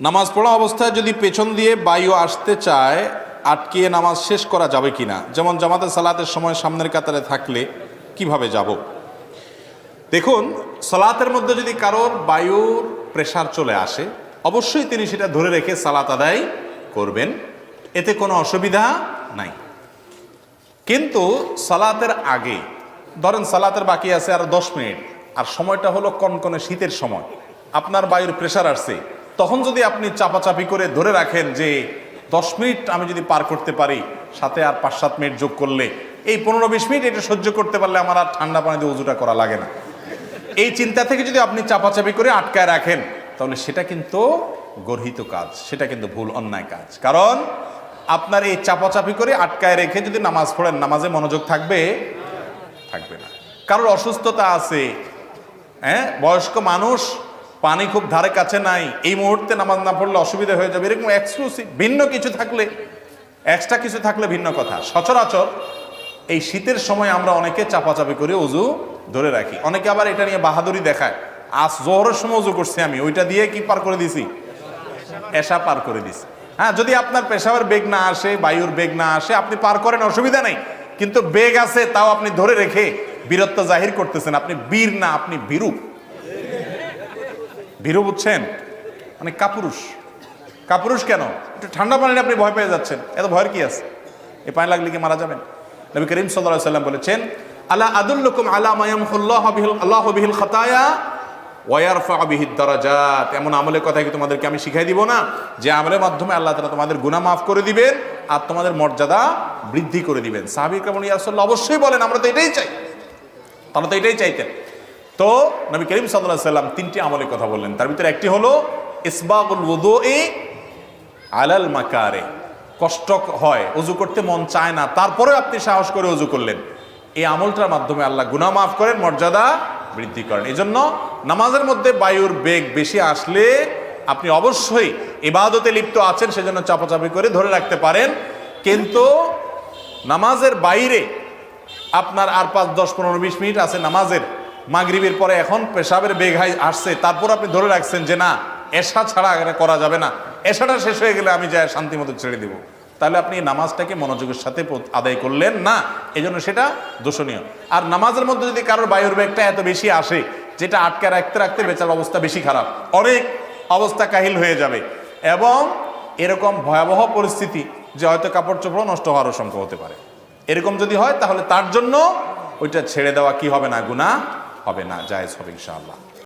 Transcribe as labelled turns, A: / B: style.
A: নামাজ পড়া অবস্থায় যদি পেছন দিয়ে বায়ু আসতে চায়, আটকিয়ে নামাজ শেষ করা যাবে কিনা? যেমন জামাতে সালাতের সময় সামনের কাতারে থাকলে কীভাবে যাব? দেখুন, সালাতের মধ্যে যদি কারোর বায়ুর প্রেশার চলে আসে, অবশ্যই তিনি সেটা ধরে রেখে সালাত আদায় করবেন। এতে কোনো অসুবিধা নাই। কিন্তু সালাতের আগে, ধরেন সালাতের বাকি আছে আর দশ মিনিট, আর সময়টা হলো কনকনে শীতের সময়। আপনার বায়ুর প্রেশার আসছে তখন যদি আপনি চাপাচাপি করে ধরে রাখেন যে দশ মিনিট আমি যদি পার করতে পারি, সাথে আর পাঁচ সাত মিনিট যোগ করলে, এই পনেরো বিশ মিনিট এটা সহ্য করতে পারলে আমার আর ঠান্ডা পানিতে উজুটা করা লাগে না। এই চিন্তা থেকে যদি আপনি চাপাচাপি করে আটকায় রাখেন, তাহলে সেটা কিন্তু গর্হিত কাজ, সেটা কিন্তু ভুল, অন্যায় কাজ। কারণ আপনার এই চাপাচাপি করে আটকায় রেখে যদি নামাজ পড়েন, নামাজে মনোযোগ থাকবে? থাকবে না। কারোর অসুস্থতা আছে হ্যাঁ? বয়স্ক মানুষ পানি খুব ধারে কাছে নাই, এই মুহূর্তে নামাজ না পড়লে অসুবিধা হয়ে যাবে। এরকম এক্সক্লুসিভ ভিন্ন কিছু থাকলে এক্সট্রা কিছু থাকলে ভিন্ন কথা। সচরাচর এই শীতের সময় আমরা অনেকে চাপাচাপি করে অজু ধরে রাখি। অনেকে আবার এটা নিয়ে বাহাদুরি দেখায়। আজ জোহরের সময় উজু করছি আমি, ওইটা দিয়ে কি পার করে দিছি? এসা পার করে দিছি। হ্যাঁ যদি আপনার পেশাবের বেগ না আসে, বায়ুর বেগ না আসে, আপনি পার করেন, অসুবিধা নেই। কিন্তু বেগ আছে, তাও আপনি ধরে রেখে বীরত্ব জাহির করতেছেন। আপনি বীর না, আপনি ভীরু। ভীরু বুঝছেন? মানে কাপুরুষ। কাপুরুষ কেন? একটু ঠান্ডা পানিতে আপনি ভয় পেয়ে যাচ্ছেন। এত ভয়ের কি আছে? এ পানি লাগলে কি মারা যাবেন? নবী করিম সাল্লাহ সাল্লাম বলেছেন আল্লাহ আদুল্লকুম আলা মায়াম আল্লাহ বিহিল খতায়া ওয়ারফা বিহিদ দরাজাত এমন আমলের কথা কি তোমাদেরকে আমি শিখাই দিব না? যে আমলের মাধ্যমে আল্লাহ তালা তোমাদের গুনাহ মাফ করে দিবেন আর তোমাদের মর্যাদা বৃদ্ধি করে দিবেন। সাহাবিক রমন ইয়ারসাল্লাহ অবশ্যই বলেন, আমরা তো এটাই চাই। তারা তো এটাই চাইতেন। তো নবী করিম সাল্লাহ সাল্লাম তিনটি আমলের কথা বললেন। তার ভিতরে একটি হলো ইসবাগুল উদো এ আলাল মাকারে। কষ্ট হয় অজু করতে মন চায় না তারপরে আপনি সাহস করে অজু করলেন। এই আমলটার মাধ্যমে আল্লাহ গুনাহ মাফ করেন, মর্যাদা বৃদ্ধি করেন। এই জন্য নামাজের মধ্যে বায়ুর বেগ বেশি আসলে আপনি অবশ্যই ইবাদতে লিপ্ত আছেন, সেজন্য চাপাচাপি করে ধরে রাখতে পারেন। কিন্তু নামাজের বাইরে আপনার আর পাঁচ, দশ, পনেরো, বিশ মিনিট আছে নামাজের। মাগরিবের পরে এখন পেশাবের বেগ হাই আসছে, তারপর আপনি ধরে রাখছেন যে না, এশা ছাড়া করা যাবে না। এশাটা শেষ হয়ে গেলে আমি যাই শান্তি মতো ছেড়ে দেবো। তাহলে আপনি নামাজটাকে মনোযোগের সাথে আদায় করলেন না এই জন্য সেটা দোষণীয়। আর নামাজের মধ্যে যদি কারোর বায়ুর বেগটা এত বেশি আসে, যেটা আটকে রাখতে রাখতে বেচার অবস্থা বেশি খারাপ। অনেক অবস্থা কাহিল হয়ে যাবে। এবং এরকম ভয়াবহ পরিস্থিতি যে হয়তো কাপড় চোপড়ও নষ্ট হওয়ারও সংখ্যা হতে পারে। এরকম যদি হয়, তাহলে তার জন্য ওইটা ছেড়ে দেওয়া কি হবে না গুণা হবে না জায়েজ হবে ইনশাআল্লাহ।